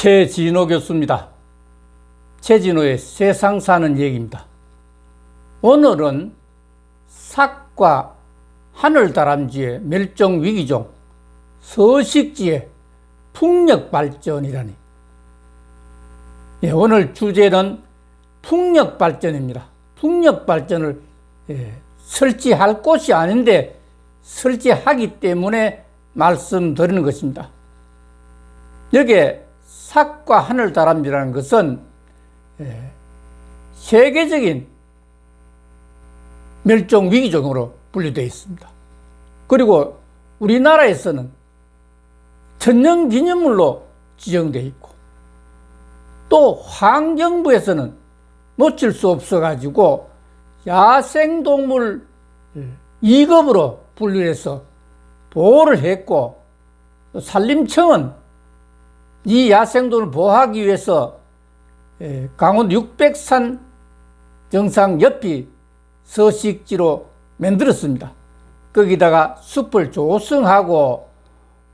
최진호 교수입니다. 최진호의 세상 사는 얘기입니다. 오늘은 삭과 하늘다람쥐의 멸종 위기종, 서식지의 풍력 발전이라니. 예, 오늘 주제는 풍력 발전입니다. 풍력 발전을 예, 설치할 곳이 아닌데 설치하기 때문에 말씀드리는 것입니다. 여기에 삭과 하늘다람쥐라는 것은 예, 세계적인 멸종 위기종으로 분류되어 있습니다. 그리고 우리나라에서는 천년 기념물로 지정되어 있고 또 환경부에서는 놓칠 수 없어 가지고 야생동물 2급으로 분류해서 보호를 했고 산림청은 이 야생동을 보호하기 위해서 예, 강원 600산 정상 옆이 서식지로 만들었습니다. 거기다가 숲을 조성하고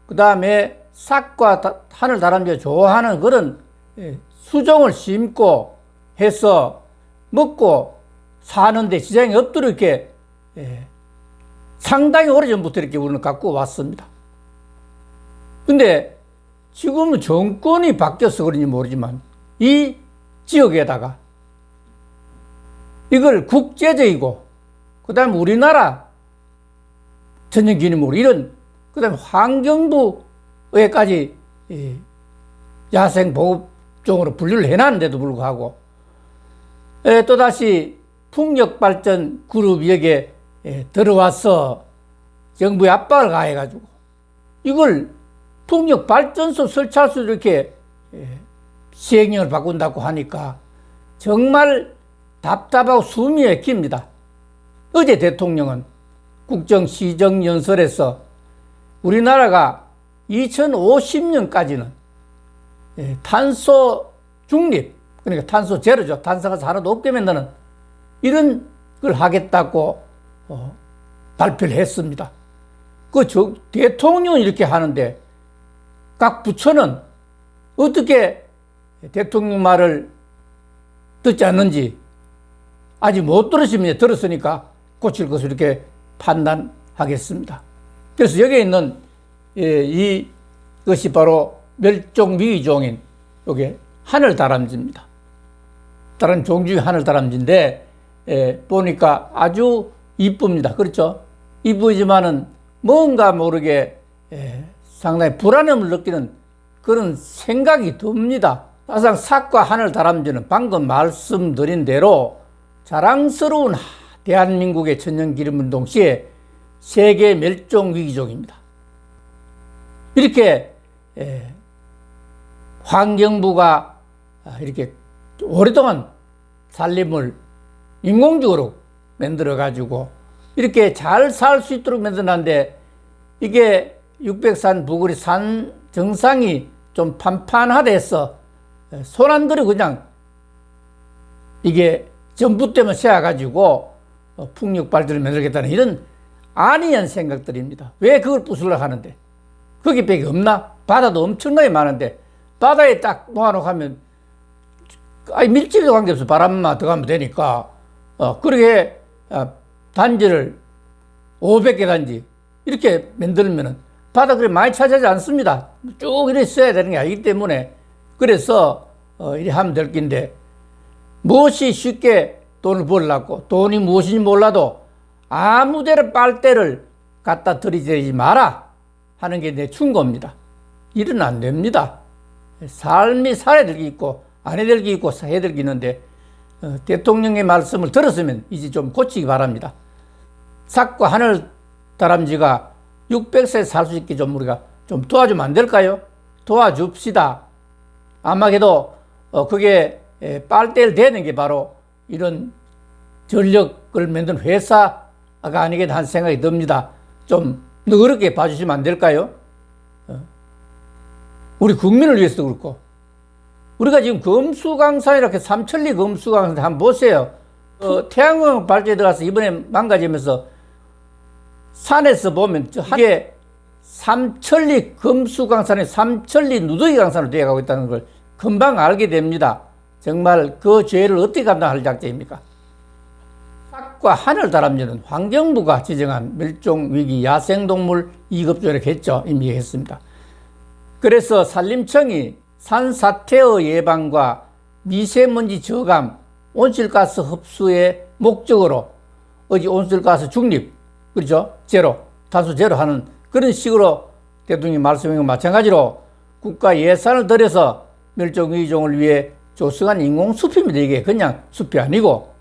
그 다음에 삭과 하늘 다람쥐가 좋아하는 그런 예, 수종을 심고 해서 먹고 사는데 지장이 없도록 이렇게 예, 상당히 오래전부터 이렇게 우리는 갖고 왔습니다. 근데 지금은 정권이 바뀌어서 그런지 모르지만 이 지역에다가 이걸 국제적이고 그 다음에 우리나라 천연기념물 이런 그 다음에 환경부에까지 야생보호종으로 분류를 해놨는데도 불구하고 또 다시 풍력 발전 그룹이 여기에 들어와서 정부에 압박을 가해가지고 이걸 풍력 발전소 설치할 수 이렇게 시행령을 바꾼다고 하니까 정말 답답하고 숨이 막힙니다. 어제 대통령은 국정시정연설에서 우리나라가 2050년까지는 탄소 중립, 그러니까 탄소 제로죠. 탄소가 하나도 없게 만드는 이런 걸 하겠다고 어, 발표를 했습니다. 그 저, 대통령은 이렇게 하는데 각 부처는 어떻게 대통령 말을 듣지 않는지 아직 못 들으시면 들었으니까 고칠 것을 이렇게 판단하겠습니다. 그래서 여기에 있는 예, 이것이 바로 멸종 위기종인 여기 하늘 다람쥐입니다. 다른 종 중에 하늘 다람쥐인데 예, 보니까 아주 이쁩니다. 그렇죠? 이쁘지만은 뭔가 모르게 예, 상당히 불안함을 느끼는 그런 생각이 듭니다. 사실상 삭과 하늘 다람쥐는 방금 말씀드린 대로 자랑스러운 대한민국의 천연기름운동 시에 세계 멸종 위기종입니다. 이렇게 예, 환경부가 이렇게 오랫동안 산림을 인공적으로 만들어 가지고 이렇게 잘 살 수 있도록 만들었는데 이게 600산 부거리 산 정상이 좀 판판하대서 손안 들어 그냥 이게 전부 때문에 세워가지고 풍력 발전을 만들겠다는 이런 아니한 생각들입니다. 왜 그걸 부수려고 하는데? 거기 밖에 없나? 바다도 엄청나게 많은데 바다에 딱 모아놓고 하면 아니 밀집도 관계없어 바람만 들어가면 되니까 어 그렇게 어, 단지를 500개 단지 이렇게 만들면은 그리 많이 차지하지 않습니다. 쭉 이렇게 써야 되는 게 아니기 때문에 그래서 어 이래 하면 될 긴데 무엇이 쉽게 돈을 벌라고 돈이 무엇인지 몰라도 아무데나 빨대를 갖다 들이대지 마라 하는 게 내 충고입니다. 이는 안 됩니다. 삶이 살아야 될 게 있고 안 해야 될 게 있고 해야 될 게 있는데 어, 대통령의 말씀을 들었으면 이제 좀 고치기 바랍니다. 삭과 하늘 다람쥐가 600세 살 수 있게 좀 우리가 좀 도와주면 안 될까요? 도와줍시다. 아마게도 어, 그게 빨대를 대는 게 바로 이런 전력을 만든 회사가 아니겠다 하는 생각이 듭니다. 좀 너그럽게 봐주시면 안 될까요? 어. 우리 국민을 위해서도 그렇고 우리가 지금 금수강산 이렇게 삼천리 금수강산 한번 보세요. 어, 태양광 발전에 들어가서 이번에 망가지면서 산에서 보면 이게 삼천리 금수강산이 삼천리 누더기 강산으로 되어가고 있다는 걸 금방 알게 됩니다. 정말 그 죄를 어떻게 감당할 작정입니까? 싹과 하늘 다람쥐는 환경부가 지정한 멸종위기 야생동물 2급조를 했죠. 이미 했습니다. 그래서 산림청이 산사태의 예방과 미세먼지 저감, 온실가스 흡수의 목적으로 어디 온실가스 중립, 그렇죠? 제로, 탄소 제로 하는 그런 식으로 대통령이 말씀한 것 마찬가지로 국가 예산을 들여서 멸종위기종을 위해 조성한 인공숲입니다. 이게 그냥 숲이 아니고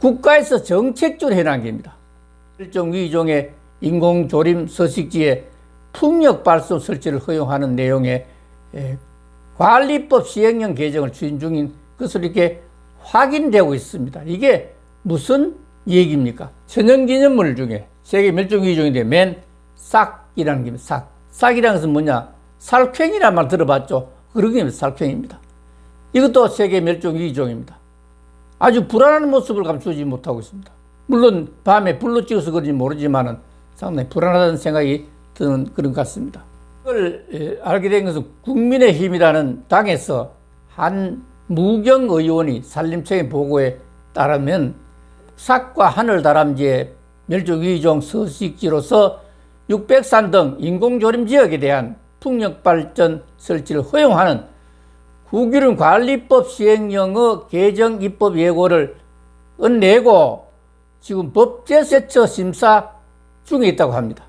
국가에서 정책적으로 해놓은 겁니다. 멸종위기종의 인공조림 서식지에 풍력 발전 설치를 허용하는 내용의 에, 관리법 시행령 개정을 추진 중인 것으로 이렇게 확인되고 있습니다. 이게 무슨 얘기입니까? 천연기념물 중에 세계 멸종위기종인데 맨 싹이라는 게 싹. 싹이라는 것은 뭐냐? 살쾡이라는 말 들어봤죠? 그런 게 살쾡입니다. 이것도 세계 멸종위기 종입니다. 아주 불안한 모습을 감추지 못하고 있습니다. 물론 밤에 불로 찍어서 그런지 모르지만은 상당히 불안하다는 생각이 드는 그런 것 같습니다. 그걸 에, 알게 된 것은 국민의힘이라는 당에서 한 무경 의원이 산림청의 보고에 따르면 삭과 하늘 다람쥐의 멸종위기종 서식지로서 600산 등 인공조림 지역에 대한 풍력 발전 설치를 허용하는 국유림 관리법 시행령의 개정 입법 예고를 은내고 지금 법제세처 심사 중에 있다고 합니다.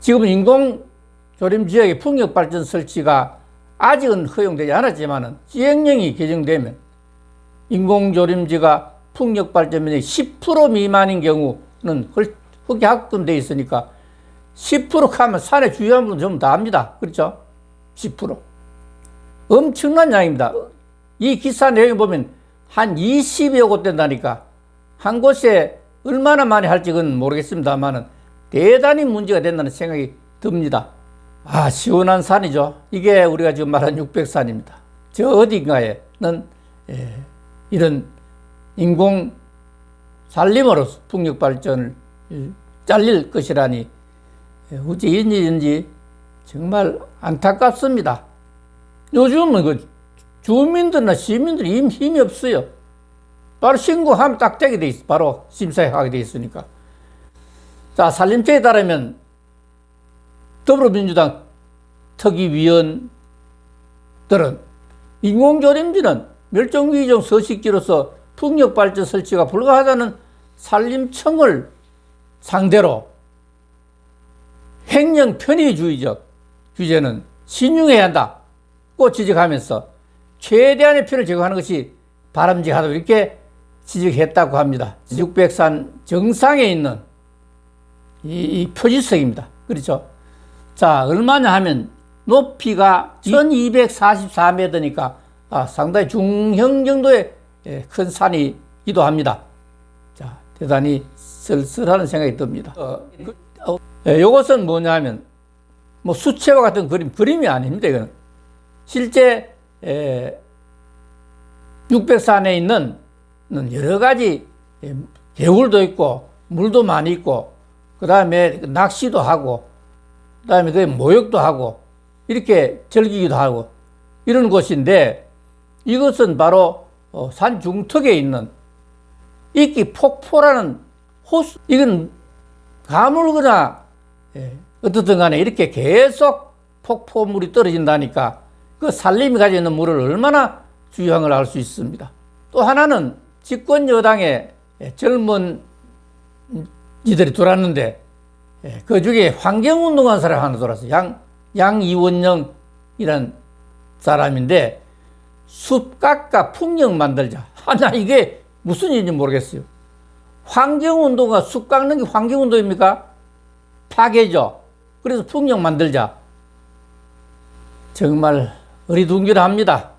지금 인공조림 지역의 풍력 발전 설치가 아직은 허용되지 않았지만 시행령이 개정되면 인공조림지가 풍력 발전 면적 10% 미만인 경우는 흑약금돼 있으니까 10% 하면 산에 주요한 부분 전부 다 합니다. 그렇죠? 10%. 엄청난 양입니다. 이 기사 내용 보면 한 20여 곳 된다니까 한 곳에 얼마나 많이 할지는 모르겠습니다만은 대단히 문제가 된다는 생각이 듭니다. 아, 시원한 산이죠. 이게 우리가 지금 말한 600산입니다. 저 어딘가에는 예, 이런 인공 산림으로 풍력 발전을 잘릴 것이라니 예, 어째 이런 일인지 정말 안타깝습니다. 요즘은 그 주민들이나 시민들이 힘- 힘이 없어요. 바로 신고하면 딱 되게 돼 있어. 바로 심사하게 돼 있으니까. 자, 산림청에 따르면 더불어민주당 특위위원들은 인공조림지는 멸종위기종 서식지로서 풍력발전 설치가 불가하다는 산림청을 상대로 행령 편의주의적 규제는 신중해야 한다고 지적하면서 최대한의 편을 제공하는 것이 바람직하다고 이렇게 지적했다고 합니다. 600산 정상에 있는 이, 이 표지석입니다. 그렇죠? 자, 얼마냐 하면 높이가 1244m니까 아, 상당히 중형 정도의 예, 큰 산이 기도 합니다. 자, 대단히 쓸쓸하는 생각이 듭니다. 어, 그, 어, 예, 이것은 뭐냐 하면 뭐 수채화 같은 그림, 그림이 아닙니다. 이거는. 실제 에, 600산에 있는 여러 가지 예, 개울도 있고 물도 많이 있고 그 다음에 낚시도 하고 그 다음에 그 모욕도 하고 이렇게 즐기기도 하고 이런 곳인데 이것은 바로 어, 산 중턱에 있는 이끼 폭포라는 호수 이건 가물거나 예, 어떻든 간에 이렇게 계속 폭포물이 떨어진다니까 그 산림이 가지고 있는 물을 얼마나 중요한 걸 알 수 있습니다. 또 하나는 집권 여당의 예, 젊은 이들이 돌았는데 예, 그 중에 환경운동한 사람 하나 돌았어요. 양, 양이원영이란 사람인데 숲 깎아 풍력 만들자. 아, 나 이게 무슨 일인지 모르겠어요. 환경운동과 숲 깎는 게 환경운동입니까? 파괴죠. 그래서 풍력 만들자. 정말 어리둥절합니다.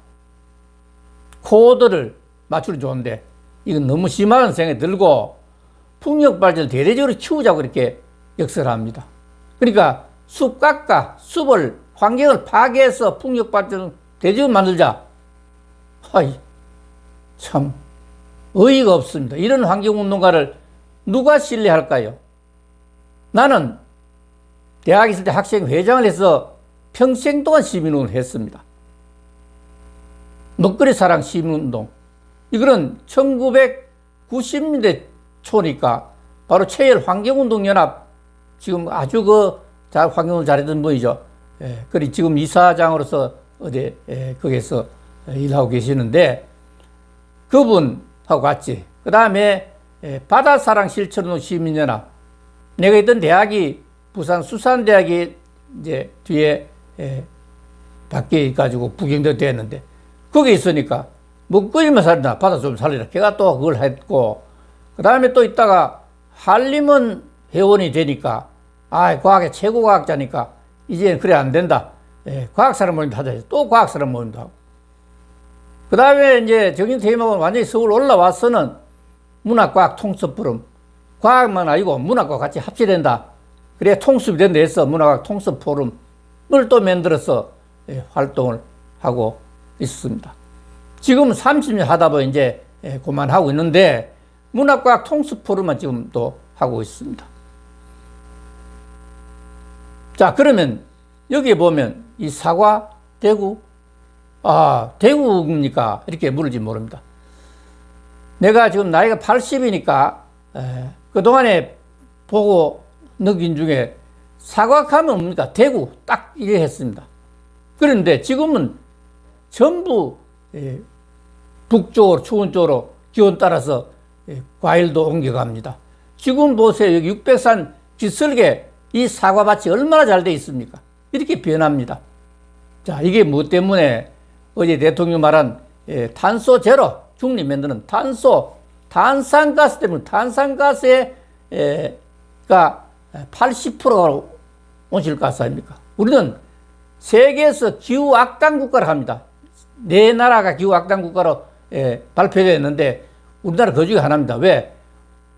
코드를 맞추기 좋은데 이건 너무 심한 생각이 들고 풍력 발전을 대대적으로 키우자고 이렇게 역설합니다. 그러니까 숲 깎아 숲을 환경을 파괴해서 풍력 발전을 대대적으로 만들자. 하이 참 어이가 없습니다. 이런 환경운동가를 누가 신뢰할까요? 나는 대학 있을 때 학생 회장을 해서 평생 동안 시민운동을 했습니다. 먹거리 사랑 시민운동. 이거는 1990년대 초니까 바로 최열 환경운동연합 지금 아주 그 잘 환경을 잘했던 분이죠. 예, 그리 지금 이사장으로서 어디 예, 거기에서 일하고 계시는데 그분하고 같이 그 다음에 바다사랑 실천운동 시민연합. 내가 있던 대학이 부산 수산대학이 이제 뒤에 예, 밖에 가지고 부경도 됐는데 거기 있으니까 먹거리만 살리나 바다 좀 살리라. 걔가 또 그걸 했고 그 다음에 또 있다가 한림은 회원이 되니까 아 과학의 최고 과학자니까 이제는 그래 안 된다. 예, 과학 사람 모임도 하자 또 과학 사람 모임도 하고 그 다음에 이제 정인태임하고 완전히 서울 올라와서는 문학과학 통습 포럼 과학만 아니고 문학과 같이 합치된다 그래야 통습이 된다 해서 문학과학 통습 포럼을 또 만들어서 예, 활동을 하고 있습니다. 지금 30년 하다 보니 이제 예, 그만하고 있는데 문학과학 통습 포럼만 지금 또 하고 있습니다. 자, 그러면 여기에 보면 이 사과, 대구, 아, 대구입니까? 이렇게 물을지 모릅니다. 내가 지금 나이가 80이니까 그동안에 보고 느낀 중에 사과하면 뭡니까? 대구 딱 이래 했습니다. 그런데 지금은 전부 예, 북쪽으로 추운 쪽으로 기온 따라서 예, 과일도 옮겨갑니다. 지금 보세요. 여기 육백산 기슭에 이 사과밭이 얼마나 잘 돼 있습니까? 이렇게 변합니다. 자, 이게 무엇 때문에 어제 대통령 말한 예, 탄소 제로 중립 만드는 탄소 탄산가스 때문에 탄산가스의 에, 가 80%가 온실가스 아닙니까? 우리는 세계에서 기후 악당 국가를 합니다. 네 나라가 기후 악당 국가로 예, 발표됐는데 우리나라 그 중에 하나입니다. 왜?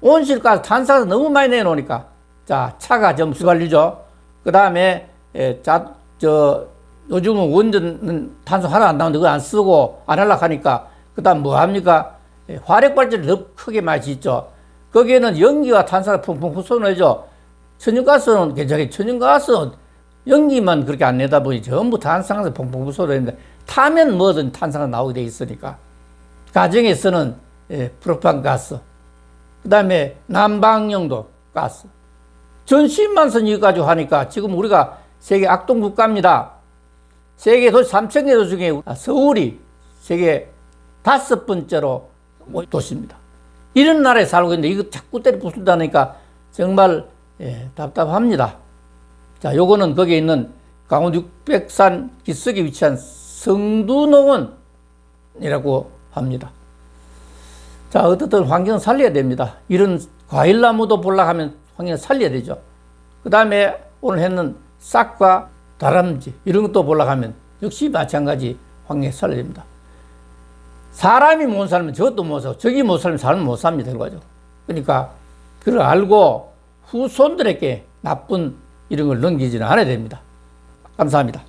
온실가스 탄산가스 너무 많이 내놓으니까 자 차가 점수 관리죠. 그 다음에 예, 자, 저 요즘은 원전 탄소 하나 안 나오는데 그거 안 쓰고 안 하려고 하니까 그 다음 뭐 합니까? 예, 화력 발전을 더 크게 많이 짓죠. 거기에는 연기와 탄산을 펑펑 흡수내죠. 천연가스는 괜찮게 천연가스는 연기만 그렇게 안 내다 보니 전부 탄산가스 펑펑 흡수내는데 타면 뭐든 탄산가 나오게 돼 있으니까 가정에서는 예, 프로판가스 그 다음에 난방용도 가스 전신만 선 이거 가지고 하니까 지금 우리가 세계 악동 국가입니다. 세계 도시 3천 개 도시 중에 서울이 세계 다섯 번째로 도시입니다. 이런 나라에 살고 있는데 이거 자꾸 때려 부순다니까 정말 예, 답답합니다. 자, 요거는 거기에 있는 강원 육백산 기슭에 위치한 성두농원이라고 합니다. 자, 어떻든 환경 살려야 됩니다. 이런 과일나무도 볼락하면 환경 살려야 되죠. 그 다음에 오늘 했는 싹과 다람쥐 이런 것도 볼락하면 역시 마찬가지 됩니다. 사람이 못 살면 저것도 못 살고 저기 못 살면 사람 못 삽니다. 그거죠. 그러니까 그걸 알고 후손들에게 나쁜 이런 걸 넘기지는 않아야 됩니다. 감사합니다.